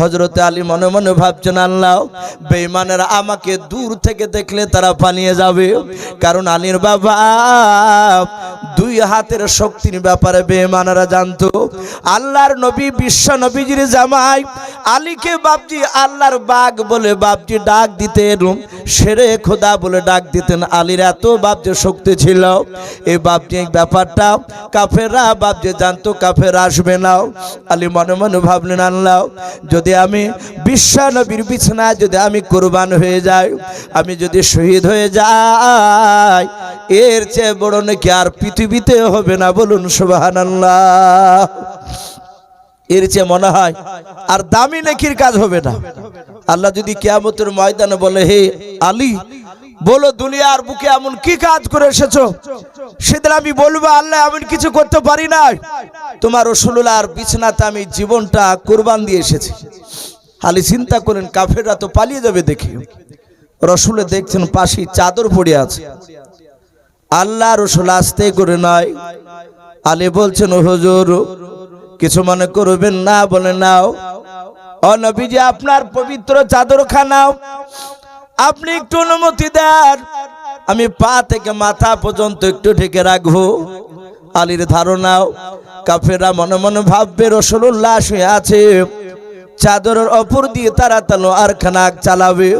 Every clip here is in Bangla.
হজরতে আলী মনে মনে ভাবছেন, আল্লাহ, বেঈমানেরা আমাকে দূর থেকে দেখলে তারা পালিয়ে যাবে। কারণ আলীর বাবা দুই হাতের শক্তির ব্যাপারে বেঈমানেরা জানতো, আল্লাহর নবী, বিশ্ব নবীজির জামাই, আলীকে বাপজি আল্লাহর বাঘ বলে বাপজি ডাক দিতেন, সেরে খোদা বলে ডাক দিতেন। আলীর এত বাপজি শক্তি ছিল, এই বাপজি ব্যাপারটা কাফেররা বাপজি জানতো, কাফের আসবে না। আলী মনে মনে ভাবলেন, আল্লাহ, যদি আমি বিশ্ব নবীর বিছানায় যদি আমি কোরবান হয়ে যাই, আমি যদি শহীদ হয়ে যাই, এর চেয়ে বড় নাকি আর পৃথিবীতে হবে না বলুন সুবহানাল্লাহ। এর চেয়ে মনে হয় আর দামি নেকির কাজ হবে না। আল্লাহ যদি কেয়ামতের ময়দানে বলে, হে আলী বলো, দুনিয়ার বুকে এমন কি কাজ করে এসেছ? সেদিন আমি বলব, আল্লাহ, এমন কিছু করতে পারি না তোমার রসুল্লাহর বিছনাতে আমি জীবনটা কোরবান দিয়ে এসেছি। আলী চিন্তা করেন, কাফেররা তো পালিয়ে যাবে দেখি। রসুলে দেখছেন পাশে চাদর পড়ে আছে। আল্লাহ রসুল আসতে করে নয় আলী বলছেন, "ও হুজুর, কিছু মনে করবেন না, বলে নাও। ও নবীজি, আপনার পবিত্র চাদর খানাও আপনি একটু অনুমতি দেন। আমি পা থেকে মাথা পর্যন্ত একটু ঢেকে রাখব। আলীর ধারণাও কাফেরা মনে মনে ভাববে রসুল্লাহ শুয়ে আছে। চাদরের অপর দিয়ে তারা তালোয়ার খানাক চালাবে।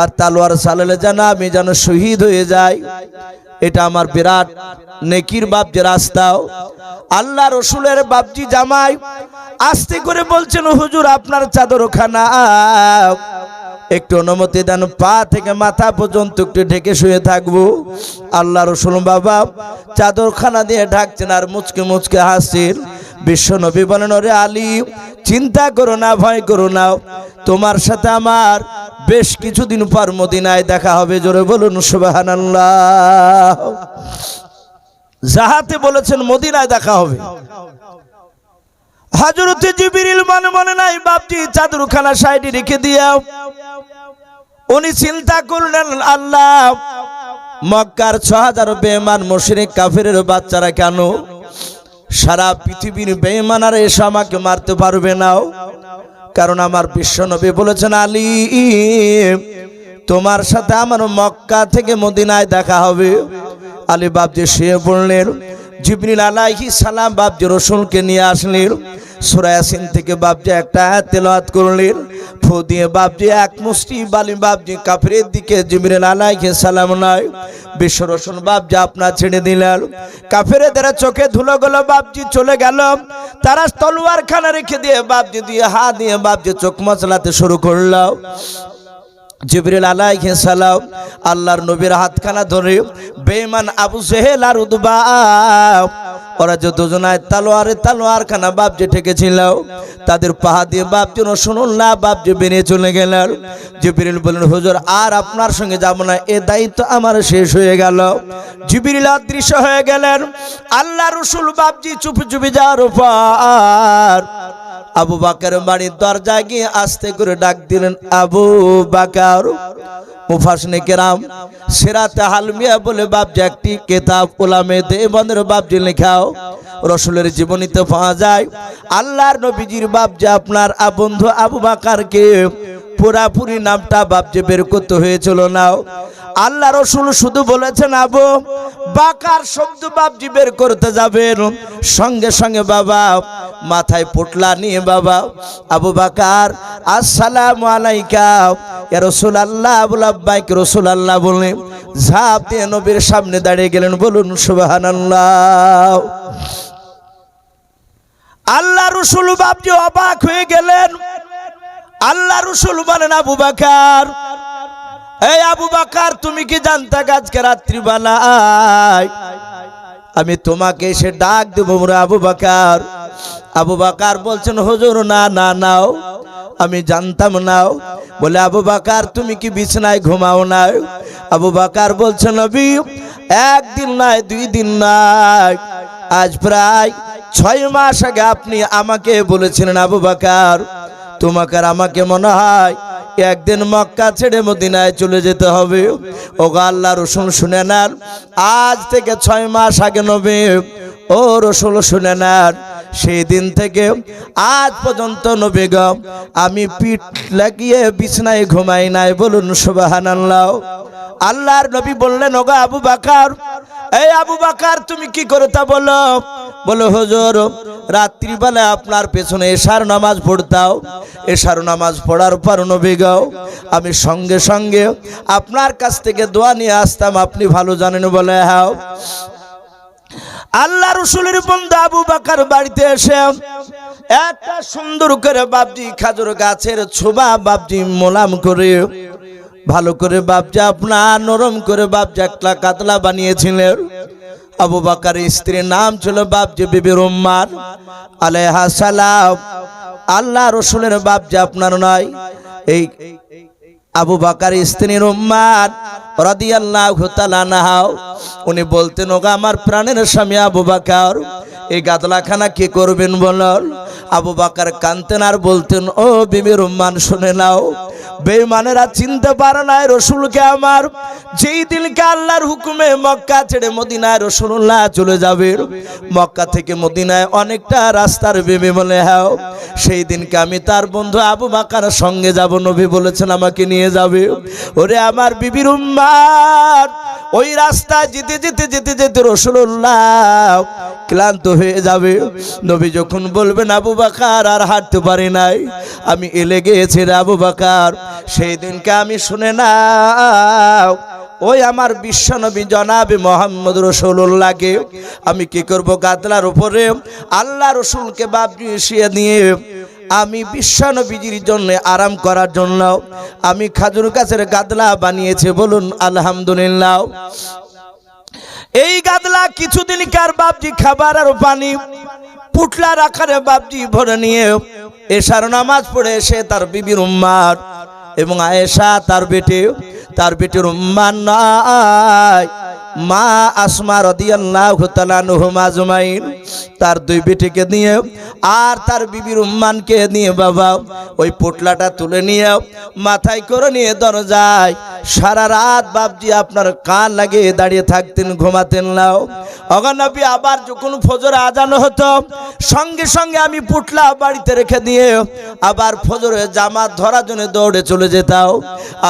আর তালোয়ার চালালে যেন আমি যেন শহীদ হয়ে যাই। এটা আমার বিরাট নেকির বাপজি রাস্তাও। আল্লাহ রসুলের বাপজি জামাই আস্তে করে বলছেন, হুজুর, আপনার চাদর খানা একটু অনুমতি দেন, পা থেকে মাথা পর্যন্ত একটু ঢেকে শুয়ে থাকব। আল্লাহ রসুল বাবা চাদরখানা দিয়ে ঢাকছেন আর মুচকে মুচকে হাসছেন। বিশ্ব নবী বলেন, ওরে আলী, চিন্তা করো না, ভয় করো না। তোমার সাথে আমার বেশ কিছুদিন পর মদিনায় দেখা হবে। জোরে বলুন সুবাহান যাহাতে বলেছেন, মদিনায় দেখা হবে। হাজরতে জিবিরিল মনে মনে নাই, বাপজি চাদরখানা সাইডে রেখে দিয়াও। উনি চিন্তা করলেন, আল্লাহ, মক্কার ছ হাজার বেমান মুশরিক কাফিরের বাচ্চারা কেন? সারা পৃথিবীর বেমানার এসে আমাকে মারতে পারবে না। কারণ আমার বিশ্বনবী বলেছেন, আলী, তোমার সাথে আমার মক্কা থেকে মদিনায় দেখা হবে। আলী বাবজি শুয়ে পড়লেন। জিবরিল আলাইহি সালাম বাবজি রসুলকে নিয়ে আসলেন। সুরায়াসিন থেকে বাপজি একটা তেলাওয়াত করলেন, ফু দিয়ে বাপজি এক মুষ্টি বালি, বাপজি কাফিরের দিকে জিমিরে আলাইহি সালাম নয় বিশ্ব বাপজি আপনার ছেড়ে দিলেন। কাফিরেদের চোখে ধুলো গেল বাপজি চলে গেল। তারা তলোয়ার খানা রেখে দিয়ে বাপজি দিয়ে হা দিয়ে বাপজি চোখ মশলাতে শুরু করল। জিবরিল আলাইহি সালাম আল্লাহর নবীর হাতখানা ধরে বেঈমান আবু জেহেল আর উদবা ওরা যে দুজনায় তালোয়ারে তালোয়ার খানা বাপজি ঠেকেছিল, তাদের পাহা দিয়ে বাপজি রসুল্লাহ বাপজি বেরিয়ে চলে গেলেন। জিবরিল বললেন, হুজুর, আর আপনার সঙ্গে যাব না, এ দায়িত্ব আমার শেষ হয়ে গেল। জিবরিল অদৃশ্য হয়ে গেলেন, আল্লাহ রসুল বাপজি চুপি চুপি যাওয়ার উপর। আবু বাকার বাড়ির দরজায় গিয়ে আস্তে করে ডাক দিলেন, আবু বাকার মুফাসনে কেরাম সেরাতে হালমিয়া বলে বাপজি একটি কেতাব ওলামে দেবনের বাপজি লেখাও রসুলের জীবনীতে পাওয়া যায় আল্লাহর নবীজির বাপজি আপনার বন্ধু আবু বাকারকে পুরাপুরি নামটা বাপজি বের করতে হয়েছিল নাও আল্লাহ রসুল শুধু বলেছেন, আবু, বাকার শব্দ বাপজি বের করতে যাবেন। সঙ্গে সঙ্গে বাবা, মাথায় পোটলা নিয়ে বাবা, আবু বাকার, আসসালাম আলাইকা। ইয়া রসুল আল্লাহ আবুল আব্বাইক রসুল আল্লাহ বলে ঝাঁপ দিয়ে নবীর সামনে দাঁড়িয়ে গেলেন। বলুন সুবাহান আল্লাহ রসুল বাপজি অবাক হয়ে গেলেন। আল্লাহ রসুল বলেন, আবু বাকার এই আবু বাকার, তুমি কি জানতা আজকে রাত্রিবেলায়? আমি তোমাকে এসে ডাক দেবো আবু বাকার। আবু বাকার বলছেন, হুজুর, না না, নাও। আমি জানতাম, নাও। বলে, আবু বাকার, তুমি কি বিছনায় ঘুমাও না আবু বাকার বলছেন, নবী, একদিন নয় দুই দিন নয় আজ প্রায় ছয় মাস আগে আপনি আমাকে বলেছিলেন, আবু বাকার, তোমাকে আমাকে মনে হয় একদিন মক্কা ছেড়ে মদিনায় চলে যেতে হবে। ও আল্লাহ রসুন শুনে নেন, আজ থেকে ছয় মাস আগে নবে, ও রসুল শুনে নেন, সেই দিন থেকে আজ পর্যন্ত নবী গো, আমি পিঠ লাগিয়ে বিছনায় ঘুমাই নাই বলুন সুবহানাল্লাহ। আল্লাহর নবী বললেন, ওগো আবু বাকার, এই আবু বাকার তুমি কি করে তা বলো? বলো, হুজুর, রাত্রিবেলা আপনার পেছনে এশার নামাজ পড়তাও। এশার নামাজ পড়ার পর নবী গাও আমি সঙ্গে সঙ্গে আপনার কাছ থেকে দোয়া নিয়ে আসতাম, আপনি ভালো জানেন বলে হ্যাঁ আল্লাহ রসুলের বন্ধু আবু বাকার বাড়িতে এসে একটা সুন্দর করে বাবজি খাজুর গাছের ছোবা বাবজি মোলাম করে, ভালো করে বাবজা আপনার নরম করে বাবজা কাতলা বানিয়েছিলেন। আবু বাকার স্ত্রীর নাম ছিল বাবজি বিবি রুম্মার আলাইহা সালাম। আল্লাহ রসুলের বাবজা আপনার নয়। এই আবু বাকার স্ত্রীর উম্মার রাদিয়াল্লাহু তাআলা নাহাও উনি বলতেন, ওগা আমার প্রাণের স্বামী আবু বাকার, এই গাদলাখানা কি করবেন বলল? আবু বাকার কানতেন আর বলতেন, ও বিবি রুম্মান, শুনে নাও বেঈমানেরা চিনতে পারে না রসুলকে আমার। যেই দিনকে আল্লাহর হুকুমে মক্কা ছেড়ে মদিনায় রসুল্লাহ চলে যাবে। মক্কা থেকে মদিনায় অনেকটা রাস্তার বেবি বলে হ্যাঁ সেই দিনকে আমি তার বন্ধু আবু বাকার সঙ্গে যাব, নবী বলেছেন আমাকে নিয়ে যাবে। ওরে আমার বিবির উম্মার, ওই রাস্তা যেতে যেতে যেতে যেতে রসুল্লাহ ক্লান্ত হয়ে যাবে। নবী যখন বলবেন, আবু বাকার, আর হাঁটতে পারি নাই। আমি এলে গিয়েছি আবু বাকার সেই দিনকে আমি শুনে না ওই আমার বিশ্বনবী জনাবে মোহাম্মদ রসুল্লাহকে আমি কি করব গাদলার উপরে? আল্লাহ রসুলকে বাবরি শুয়ে দিয়ে আমি বিশ্বনবীজির জন্য আরাম করার জন্য আমি খাজুর গাছের গাদলা বানিয়েছে, বলুন আলহামদুলিল্লাহ। এই গাদলা কিছুদিন কার বাবজি খাবার আর পানি, পুটলার আকারে বাবজি ভরে নিয়ে এশার নামাজ পড়ে এসে তার বিবির উম্মার এবং আয়েশা তার বেটে, তার বেটের উম্মান নাই মা আসমা রদিয়াল্লাহু তাআলা নুহুমা আজমাইন। তার দুই বেটিকে নিয়ে আর তার বিবির উম্মানকে নিয়ে বাবা, ওই পোটলাটা তুলে নিয়ে মাথায় করে নিয়ে দরজায় সারা রাত বাপজি আপনার কান লাগিয়ে দাঁড়িয়ে থাকতেন, ঘুমাতেন নাও অগনবী আবার যখন ফজর আজানো হতো, সঙ্গে সঙ্গে আমি পুটলা বাড়িতে রেখে দিয়ে আবার ফজরে জামাত ধরার জন্য দৌড়ে চলে যেতাও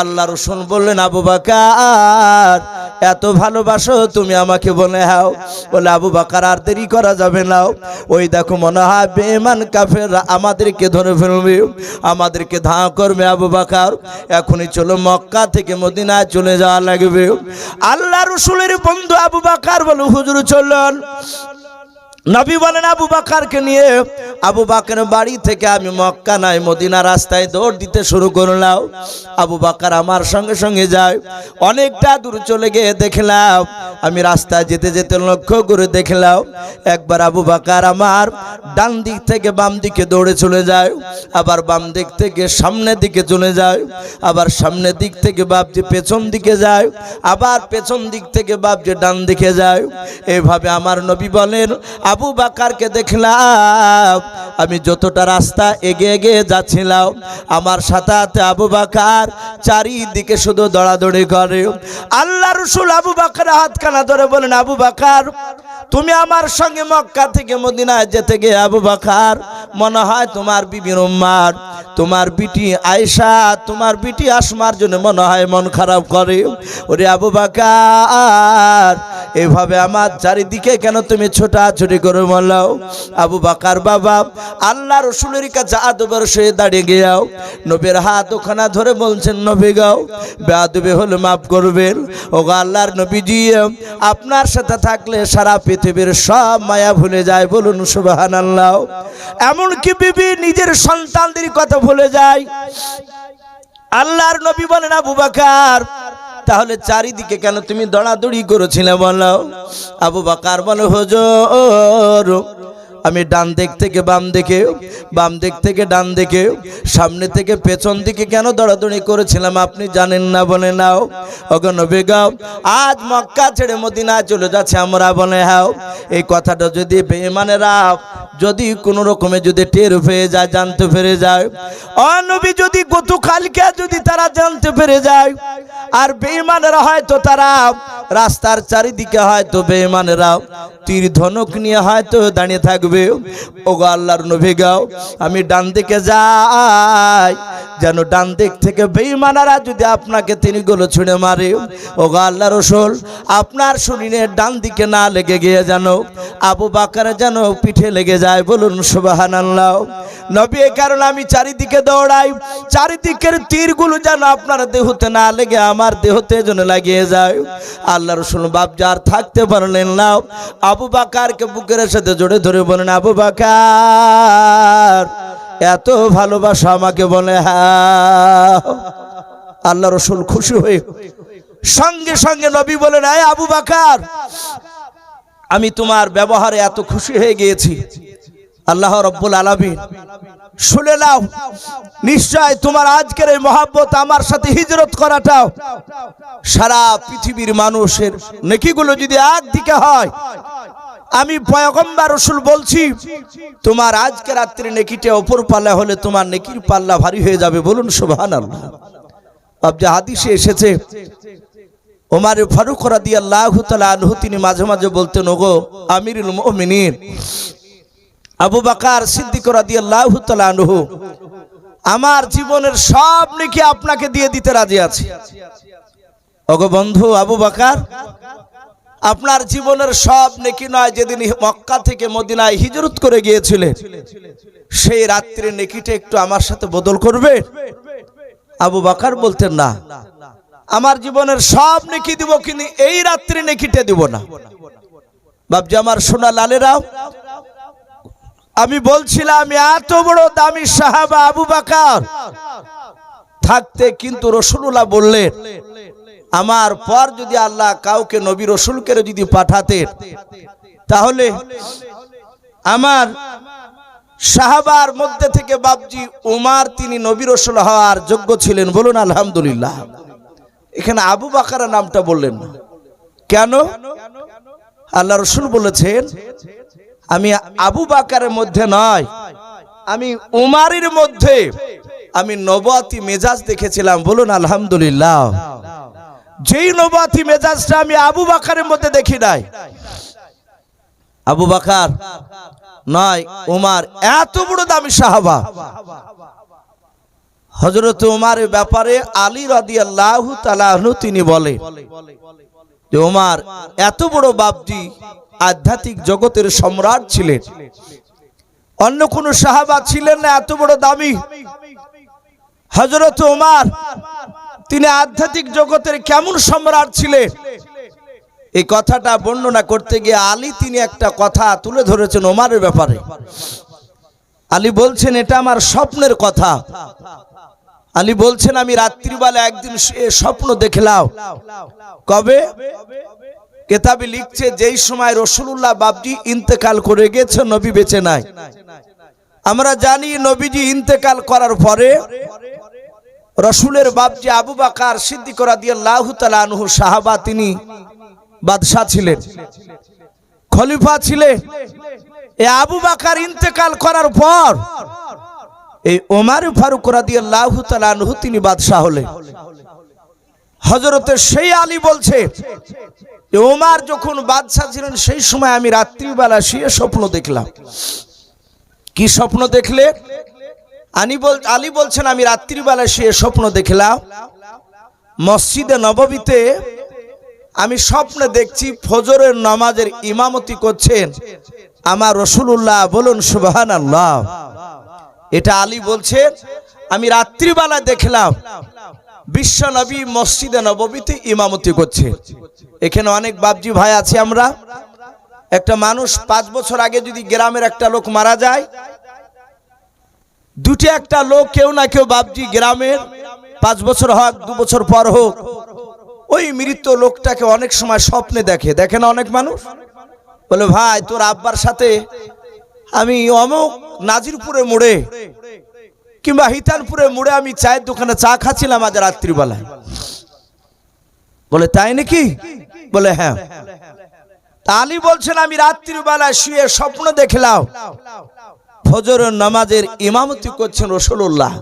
আল্লাহ রসুন বললেন, আবু বাকার, এত ভালোবাসো তুমি আমাকে বলে হাও। বলে, আবু বাকার, আর দেরি করা যাবে না। ওই দেখো, মনে হয় বেমান কাফের আমাদেরকে ধরে ফেলবে, আমাদেরকে ধা করবে আবু বাকার। এখনই চলো মক্কা থেকে মদিনায় চলে যাওয়া লাগবে। আল্লাহ রসুলের বন্ধু আবু বাকার বলে, হুজুর চলুন নবী বলেন আবু বাকারকে নিয়ে, আবু বাকার বাড়ি থেকে আমি মক্কা নাই মদিনা রাস্তায় দৌড় দিতে শুরু করলাম। আবু বাকার আমার সঙ্গে সঙ্গে যায়। অনেকটা দূর চলে গিয়ে দেখলাম, আমি রাস্তায় যেতে যেতে লক্ষ্য করে দেখলাম, একবার আবু বাকার আমার ডান দিক থেকে বাম দিকে দৌড়ে চলে যায়, আবার বাম দিক থেকে সামনের দিকে চলে যায়, আবার সামনের দিক থেকে বাপজি পেছন দিকে যায়, আবার পেছন দিক থেকে বাপজি ডান দিকে যায়। এভাবে আমার নবী বলেন আবু বাকারকে দেখলাম, আমি যতটা রাস্তা এগিয়ে এগিয়ে যাচ্ছিলাম, আমার সাথে সাথে আবু বাকার চারিদিকে শুধু দৌড়াদৌড়ি করে। আল্লাহ রসুল আবু বাকার হাতখানা ধরে বলেন, আবু বাকার, তুমি আমার সঙ্গে মক্কা থেকে মদিনায় যেতে গিয়ে আবু বাকার, মনে হয় তোমার বিবির উম্মার তোমার বিটি আয়সা তোমার বিটি আসমার জন্য মনে হয় মন খারাপ করে। ওরে আবু বাকার এভাবে আমার চারিদিকে কেন তুমি ছোটাছুটি করে বললাও আবু বাকার বাবা, আল্লাহ রসুলের কাছে আদবের সে দাঁড়িয়ে গিয়াও। নবীর হাত ওখানা ধরে বলছেন, নবী গাও বেআদবে হলে মাফ করবেন। ও আল্লাহর নবীজি, আপনার সাথে থাকলে সারা পৃথিবীর সব মায়া ভুলে যায় বলুন সুবাহান আল্লাহ এমনকি বিবি নিজের সন্তানদের কথা ভুলে যায়। আল্লাহর নবী বলেন, আবু বাকার তাহলে চারিদিকে কেন তুমি দড়াদড়ি করেছিলে বলো? আবু বাকার বলো হজর আমি ডান দিক থেকে বাম দিকে, বাম দিক থেকে ডান দিকে, সামনে থেকে পেছন দিকে কেন দৌড়াদৌড়ি করেছিলাম আপনি জানেন না বলে নাও। অগণ বেগাও আজ মক্কা ছেড়ে মদিনা চলে যাচ্ছে আমরা বলে হাও। এই কথাটা যদি বেমানেরা যদি কোনো রকমে যদি টের পেয়ে যায়, জানতে পেরে যায়। অনবী যদি গতকালকে যদি তারা জানতে পেরে যায়, আর বেঈমানেরা হয়তো তারা রাস্তার চারিদিকে হয়তো বেমানেরা তীর ধনুক নিয়ে হয়তো দাঁড়িয়ে থাকবে। ও গো আল্লাহর নবী গাও, আমি ডান দিকে যাই। যেন ডান দিক থেকে বেইমানারা যদি আপনাকে তিনি গুলো ছুঁড়ে মারে ও গো আল্লাহ রসুল, আপনার শরীরের ডান দিকে না লেগে গিয়ে যেন আবু বাকার যেন পিঠে লেগে যায়। বলুন সুবাহান আল্লাহ নবী এ কারণে আমি চারিদিকে দৌড়াই, চারিদিকের তীরগুলো যেন আপনার দেহতে না লেগে, আমার দেহতে যেন লাগিয়ে যায়। আল্লাহ রসুল বাপ যার থাকতে পারলেন না, আবু বাকারকে বুকের সাথে জড়ে ধরে বলেন আবু বাকার, এত ভালোবাসা আমাকে বলে হ্যাঁ আল্লাহ রসুল খুশি হয়ে সঙ্গে সঙ্গে নবী বলেন, আয় আবু বাকার, আমি তোমার ব্যবহারে এত খুশি হয়ে গিয়েছি। আল্লাহ রব্বুল আলমিন, শুনে নাও, নিশ্চয় তোমার আজকের এই মহাব্বত আমার সাথে হিজরত করাটাও। সারা পৃথিবীর মানুষের নেকিগুলো যদি একদিকে হয় আমি পয়গম্বার রসুল বলছি, তোমার আজকে রাত্রে নেকিটা ওপর পাল্লা হলে তোমার নেকির পাল্লা ভারী হয়ে যাবে, বলুন সুবহান আল্লাহ হাদিসে এসেছে, ওমারে ফারুক রাদি আল্লাহ আনহু তিনি মাঝে মাঝে বলতেন, ওগো আমিরুল মুমিনিন, আবু বাকার সিদ্দিক রাদি আল্লাহ আনহু, আমার জীবনের সব নেকি আপনাকে দিয়ে দিতে রাজি আছে। ওগো বন্ধু আবু বাকার আপনার জীবনের সব নেকি নয় যেদিন মক্কা থেকে মদিনায় হিজরত করে গিয়েছিলেন। সেই রাত্রে নেকিটা একটু আমার সাথে বদল করবে? আবু বাকার বলতেন, না, আমার জীবনের সব নেকি দিব, কিন্তু এই রাত্রে নেকিটা দিব না। বাবজি আমার সোনা লালেরাও আমি বলছিলাম, আমি এত বড় দামি সাহাবা আবু বাকার। থাকতে কিন্তু রসুল্লাহ বললেন আমার পর যদি আল্লাহ কাউকে নবী রসুলকে যদি পাঠাতেন, তাহলে আমার সাহাবার মধ্যে থেকে বাবজি উমার তিনি নবী রসুল হওয়ার যোগ্য ছিলেন বলুন আলহামদুলিল্লাহ। এখানে আবু বাকার নামটা বললেন কেন? আল্লাহ রসুল বলেছেন, আমি আবু বাকারের মধ্যে নয়, আমি উমারের মধ্যে, আমি নবাতি মেজাজ দেখেছিলাম, বলুন আলহামদুলিল্লাহ। যেই নবাতি মেজাজটা আমি আবু বাকারের মধ্যে দেখি নাই। আবু বাকার নয়, উমার, এত বড় দামি সাহাবা। হজরত উমারের ব্যাপারে আলী রাদি আল্লাহ তালাহনু তিনি বলে যে, উমার, এত বড় বাপজি আধ্যাত্মিক জগতের সম্রাট ছিলেন। অন্য কোন সাহাবা ছিলেন না, এত বড় দামি। হজরত উমার তিনি আধ্যাত্মিক জগতের কেমন সম্রাট ছিলেন? এই কথাটা বর্ণনা করতে গিয়ে আলী তিনি একটা কথা তুলে ধরেছেন ওমারের ব্যাপারে। আলী বলছেন, এটা আমার স্বপ্নের কথা। আলী বলছেন, আমি রাত্রিবেলা একদিন স্বপ্ন দেখলাম। কবে? কেতাবে লিখছে, যেই সময় রসুল্লাহ বাবজি ইন্তেকাল করে গেছে, নবী বেঁচে নাই। আমরা জানি নবীজি ইন্তেকাল করার পরে রসুলের বাবজি আবু বাকার সিদ্দিকরা দিয়ে লাহু তালানহু সাহাবা, তিনি বাদশাহ ছিলেন। খলিফা ছিলেন। এ আবু বাকার ইন্তেকাল করার পর এই ওমার ফারুক রাদিয়া লাহু তালানহু তিনি বাদশাহ হলেন। হজরতের সেই আলী বলছে যে ওমার যখন বাদশাহ ছিলেন, সেই সময় আমি রাত্রিবেলা শুয়ে স্বপ্ন দেখলাম। কি স্বপ্ন দেখলে? আনি বল আলী বলছেন, আমি রাত্রিবেলা শুয়ে স্বপ্ন দেখলাম। মসজিদে নববীতে আমি স্বপ্নে দেখছি ফজরের নামাজের ইমামতি করছেন আমার রসুল্লাহ বলুন সুবাহান আল্লাহ এটা আলী বলছেন আমি রাত্রিবেলা দেখলাম বিশ্ব নবী মসজিদে নববীতে ইমামতি করছে। এখানে অনেক বাবজি ভাই আছে আমরা। একটা মানুষ পাঁচ বছর আগে যদি গ্রামের একটা লোক মারা যায় দুটি একটা লোক কেউ না কেউ বাবজি গ্রামের, পাঁচ বছর হোক, দু বছর পর হোক, ওই মৃত লোকটাকে অনেক সময় স্বপ্নে দেখে। দেখে না অনেক মানুষ? বলে, ভাই, তোর আব্বার সাথে আমি অমুক নাজিরপুরে মোড়ে কিংবা হিতানপুরে মোড়ে আমি চায়ের দোকানে চা খাচ্ছিলাম আজ রাত্রিবেলায়। বলে, তাই নাকি? বলে হ্যাঁ। আলী বলছেন, আমি রাত্রিবেলায় শুয়ে স্বপ্ন দেখলাম। ফজরের নামাজের ইমামতি করছেন রসুল্লাহ